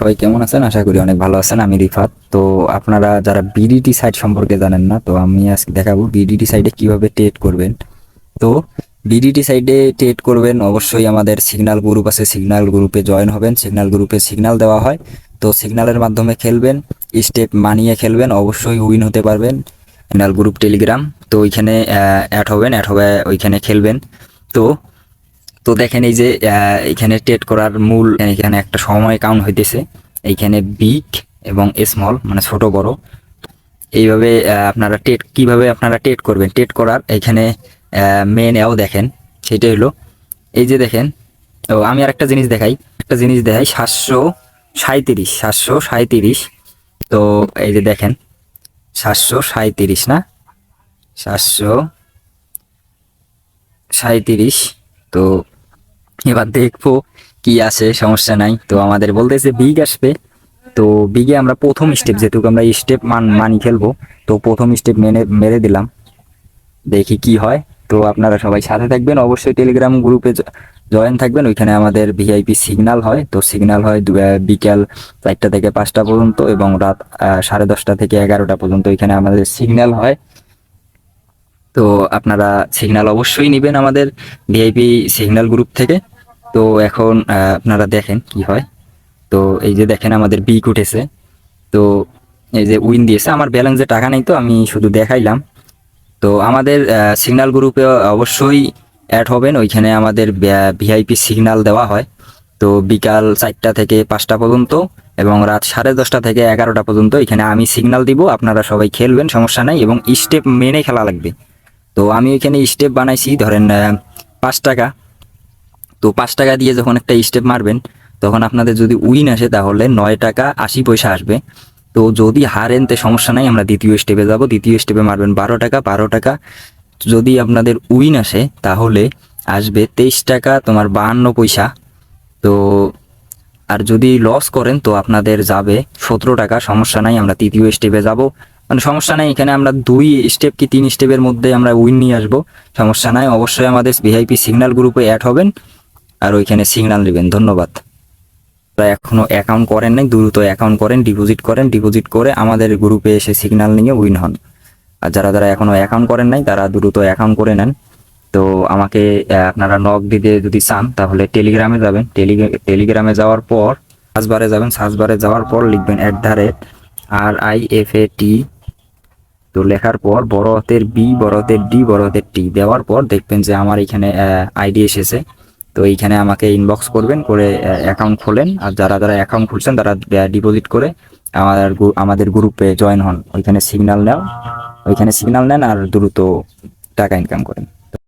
সবাই কেমন আছেন? আশা করি অনেক ভালো আছেন। আমি রিফাত। তো আপনারা যারা বিডিটি সাইট সম্পর্কে জানেন না, তো আমি আজকে দেখাবো বিডিটি সাইটে কীভাবে টেট করবেন। তো বিডিটি সাইটে টেট করবেন, অবশ্যই আমাদের সিগন্যাল গ্রুপ আছে। সিগন্যাল গ্রুপে জয়েন হবেন। সিগন্যাল গ্রুপে সিগন্যাল দেওয়া হয়। তো সিগন্যালের মাধ্যমে খেলবেন স্টেপ মানিয়ে খেলবেন, অবশ্যই উইন হতে পারবেন। সিগন্যাল গ্রুপ টেলিগ্রাম তো ওইখানে অ্যাড হবেন অ্যাড হবে ওইখানে খেলবেন। তো তো দেখেন এই যে এখানে টেট করার মূল, এখানে একটা সময় কাউন্ট হইতেছে। এইখানে বিগ এবং স্মল মানে ছোট, বড়। এইভাবে আপনারা টেট, কীভাবে আপনারা টেট করবেন? টেট করার এখানে মেন এও দেখেন সেটা হলো। এই যে দেখেন, ও, আমি আর একটা জিনিস দেখাই। একটা জিনিস দেখাই, সাতশো সাঁত্রিশ সাতশো সাঁত্রিশ তো এই যে দেখেন, সাতশো সাঁত্রিশ না? সাতশো সাঁত্রিশ তো এবার দেখব কি আসে সমস্যা নাই। তো আমাদের বলতেছে বিগ আসবে। তো বিগে আমরা প্রথম স্টেপ যেহেতু আমরা স্টেপ মান মানি খেলব তো প্রথম স্টেপ মেনে মেরে দিলাম। দেখি কি হয়। তো আপনারা সবাই সাথে থাকবেন। অবশ্যই টেলিগ্রাম গ্রুপে জয়েন থাকবেন। ওইখানে আমাদের ভিআইপি সিগনাল হয়। তো সিগনাল হয় আহ, চারটা থেকে পাঁচটা পর্যন্ত এবং রাত সাড়ে দশটা থেকে এগারোটা পর্যন্ত ওইখানে আমাদের সিগন্যাল হয়। তো আপনারা সিগনাল অবশ্যই নেবেন আমাদের ভিআইপি সিগন্যাল গ্রুপ থেকে। তো এখন আপনারা দেখেন কি হয়। তো এই যে দেখেন আমাদের বিক উঠেছে। তো এই যে উইন দিয়েছে। আমার ব্যালেন্সে টাকা নেই তো, আমি শুধু দেখাইলাম। তো আমাদের সিগন্যাল গ্রুপে অবশ্যই অ্যাড হবেন। ওইখানে আমাদের ভিআইপি সিগনাল দেওয়া হয়। তো বিকাল চারটা থেকে পাঁচটা পর্যন্ত এবং রাত সাড়ে দশটা থেকে এগারোটা পর্যন্ত এখানে আমি সিগনাল দিব। আপনারা সবাই খেলবেন, সমস্যা নাই। এবং স্টেপ মেনে খেলা লাগবে। তো আমি এখানে স্টেপ বানাইছি। ধরেন পাঁচ টাকা। তো পাঁচ টাকা দিয়ে যখন একটা স্টেপ মারবেন, তখন আপনাদের যদি উইন আসে, তাহলে নয় টাকা আশি পয়সা আসবে। তো যদি হারেন তে সমস্যা নাই, আমরা দ্বিতীয় স্টেপে যাব। দ্বিতীয় স্টেপে মারবেন বারো টাকা বারো টাকা। যদি আপনাদের উইন আসে, তাহলে আসবে তেইশ টাকা তোমার বাহান্ন পয়সা। তো আর যদি লস করেন, তো আপনাদের যাবে সতেরো টাকা। সমস্যা নাই, আমরা তৃতীয় স্টেপে যাব। মানে সমস্যা নাই, এখানে আমরা দুই স্টেপ কি তিন স্টেপের মধ্যে আমরা উইন নিয়ে আসব। সমস্যা নাই, অবশ্যই আমাদের ভিআইপি সিগন্যাল গ্রুপে অ্যাড হবেন। আর ওইখানে সিগন্যাল নেবেন ধন্যবাদ। যারা এখনও অ্যাকাউন্ট করেন নাই, দ্রুত অ্যাকাউন্ট করেন ডিপোজিট করেন ডিপোজিট করে আমাদের গ্রুপে এসে সিগন্যাল নিয়ে উইন হন। আর যারা যারা এখনও অ্যাকাউন্ট করেন নাই, তারা দ্রুত অ্যাকাউন্ট করে নেন। তো আমাকে আপনারা নক দিতে যদি চান, তাহলে টেলিগ্রামে যাবেন। টেলিগ্রা- টেলিগ্রামে যাওয়ার পর সার্চবারে যাবেন সার্চবারে যাওয়ার পর লিখবেন at the rate R I F A T তো লেখার পর বড় হাতের বি বড় হাতের ডি বড় হাতের টি দেওয়ার পর দেখবেন যে আমার এখানে আইডি এসেছে। তো এইখানে আমাকে ইনবক্স করবেন, করে অ্যাকাউন্ট খোলেন। আর যারা যারা অ্যাকাউন্ট খুলছেন, তারা ডিপোজিট করে আমাদের গ্রু- আমাদের গ্রুপে জয়েন হন। ওইখানে সিগন্যাল নেন ওইখানে সিগনাল নেন আর দ্রুত টাকা ইনকাম করেন।